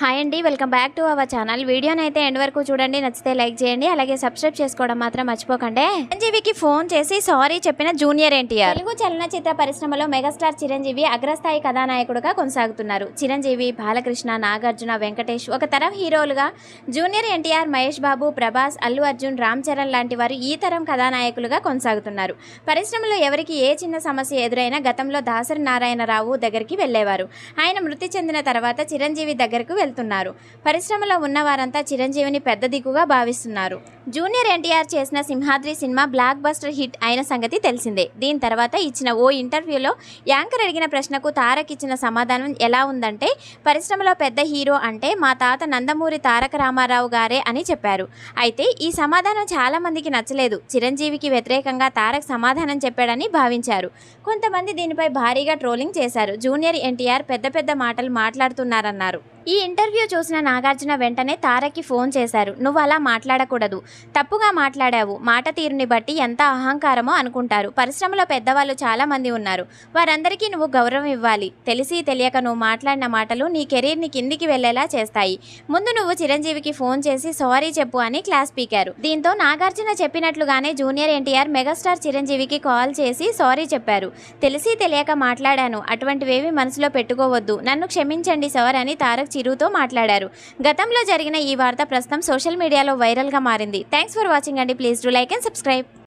Hi అండి welcome back to our channel. వీడియోని అయితే ఎండ్ వరకు చూడండి నచ్చితే లైక్ చేయండి అలాగే సబ్స్క్రైబ్ చేసుకోవడం మాత్రం మర్చిపోకండి. చిరంజీవికి ఫోన్ చేసి సారీ చెప్పిన జూనియర్ ఎన్టీఆర్. తెలుగు చలనచిత్ర పరిశ్రమలో మెగాస్టార్ చిరంజీవి అగ్రస్థాయి కథానాయకుడుగా కొనసాగుతున్నారు. చిరంజీవి బాలకృష్ణ నాగార్జున వెంకటేష్ ఒక తరం హీరోలుగా జూనియర్ ఎన్టీఆర్ మహేష్ బాబు ప్రభాస్ అల్లు అర్జున్ రామ్ చరణ్ లాంటి వారు ఈ తరం కథానాయకులుగా కొనసాగుతున్నారు. పరిశ్రమలో ఎవరికి ఏ చిన్న సమస్య ఎదురైనా గతంలో దాసరి నారాయణరావు దగ్గరికి వెళ్ళేవారు. ఆయన మృతి చెందిన తర్వాత చిరంజీవి దగ్గరకు వెళ్తున్నారు. పరిశ్రమలో ఉన్న వారంతా చిరంజీవిని పెద్ద దిక్కుగా భావిస్తున్నారు. జూనియర్ ఎన్టీఆర్ చేసిన Simhadri cinema blockbuster hit అయిన సంగతి తెలిసిందే. దీని తర్వాత ఇచ్చిన ఓ ఇంటర్వ్యూలో యాంకర్ అడిగిన ప్రశ్నకు తారక్ ఇచ్చిన సమాధానం ఎలా ఉందంటే పరిశ్రమలో పెద్ద హీరో అంటే మా తాత నందమూరి తారక రామారావు గారే అని చెప్పారు. అయితే ఈ సమాధానం చాలామందికి నచ్చలేదు. చిరంజీవికి వ్యతిరేకంగా తారక్ సమాధానం చెప్పాడని భావించారు. కొంతమంది దీనిపై భారీగా ట్రోలింగ్ చేశారు. జూనియర్ ఎన్టీఆర్ పెద్ద పెద్ద మాటలు మాట్లాడుతున్నారన్నారు. ఈ ఇంటర్వ్యూ చూసిన నాగార్జున వెంటనే తారక్కి ఫోన్ చేశారు. నువ్వు అలా మాట్లాడకూడదు. తప్పుగా మాట్లాడావు. మాట తీరుని బట్టి ఎంత అహంకారమో అనుకుంటారు. పరిశ్రమలో పెద్దవాళ్ళు చాలా మంది ఉన్నారు. వారందరికీ నువ్వు గౌరవం ఇవ్వాలి. తెలిసి తెలియక నువ్వు మాట్లాడిన మాటలు నీ కెరీర్ని కిందికి వెళ్ళేలా చేస్తాయి. ముందు నువ్వు చిరంజీవికి ఫోన్ చేసి సారీ చెప్పు అని క్లాస్ పీకారు. దీంతో నాగార్జున చెప్పినట్లుగానే జూనియర్ ఎన్టీఆర్ మెగాస్టార్ చిరంజీవికి కాల్ చేసి సారీ చెప్పారు. తెలిసి తెలియక మాట్లాడాను. అటువంటివేవి మనసులో పెట్టుకోవద్దు. నన్ను క్షమించండి సార్ అని తారక్ చిరుతో మాట్లాడారు. గతంలో జరిగిన ఈ వార్త ప్రస్తుతం సోషల్ మీడియాలో వైరల్గా మారింది. థ్యాంక్స్ ఫర్ వాచింగ్ అండి. Please do like and subscribe.